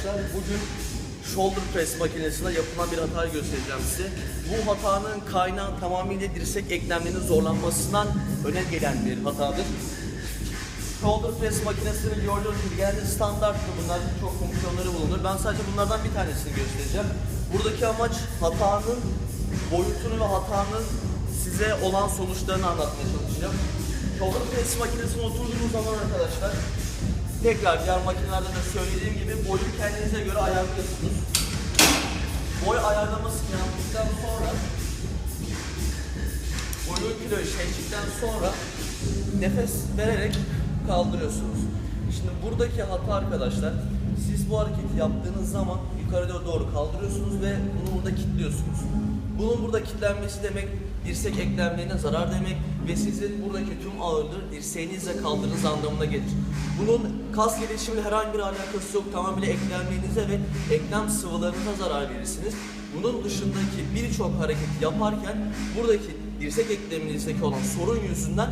arkadaşlar. Bugün shoulder press makinesinde yapılan bir hatayı göstereceğim size. Bu hatanın kaynağı tamamıyla dirsek eklemlerinin zorlanmasından öne gelen bir hatadır. Shoulder press makinesini gördüğünüz gibi genelde standarttır bunlar çok fonksiyonları bulunur. Ben sadece bunlardan bir tanesini göstereceğim. Buradaki amaç hatanın boyutunu ve hatanın size olan sonuçlarını anlatmaya çalışacağım. Shoulder press makinesine oturduğunuz zaman arkadaşlar tekrar diğer makinelerde de söylediğim gibi boyu kendinize göre ayarlıyorsunuz. Boy ayarlaması yaptıktan sonra boyun kiloyu seçtikten sonra nefes vererek kaldırıyorsunuz. Şimdi buradaki hata arkadaşlar, siz bu hareketi yaptığınız zaman yukarı doğru kaldırıyorsunuz ve bunu burada kilitliyorsunuz. Bunun burada kilitlenmesi demek dirsek eklemlerine zarar demek ve sizin buradaki tüm ağırlığı dirseğinizle kaldırdığınız anlamına gelir. Bunun kas gelişimiyle herhangi bir alakası yok. Tamamıyla eklemlerinize ve eklem sıvılarınıza zarar verirsiniz. Bunun dışındaki birçok hareketi yaparken buradaki dirsek ekleminizdeki olan sorun yüzünden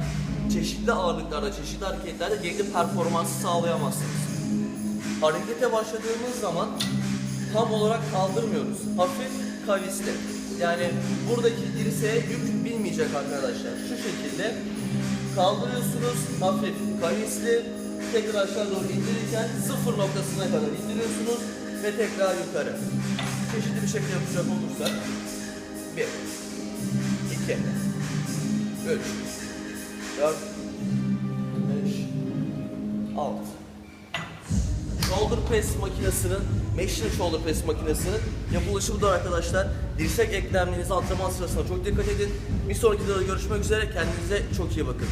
çeşitli ağırlıklarda, çeşitli hareketlerde gerekli performansı sağlayamazsınız. Harekete başladığımız zaman tam olarak kaldırmıyoruz. Hafif kavisle. Yani buradaki dirseğe yük binmeyecek arkadaşlar. Şu şekilde kaldırıyorsunuz hafif kavisli. Tekrar aşağı doğru indirirken sıfır noktasına kadar indiriyorsunuz ve tekrar yukarı. Çeşitli bir şekilde yapacak olursak 1 2 3 4 5 6 Shoulder press makinesinin, Machine Shoulder press makinesinin yapılışı budur arkadaşlar. Dirsek eklemlerinize antrenman sırasında çok dikkat edin. Bir sonraki videoda görüşmek üzere. Kendinize çok iyi bakın.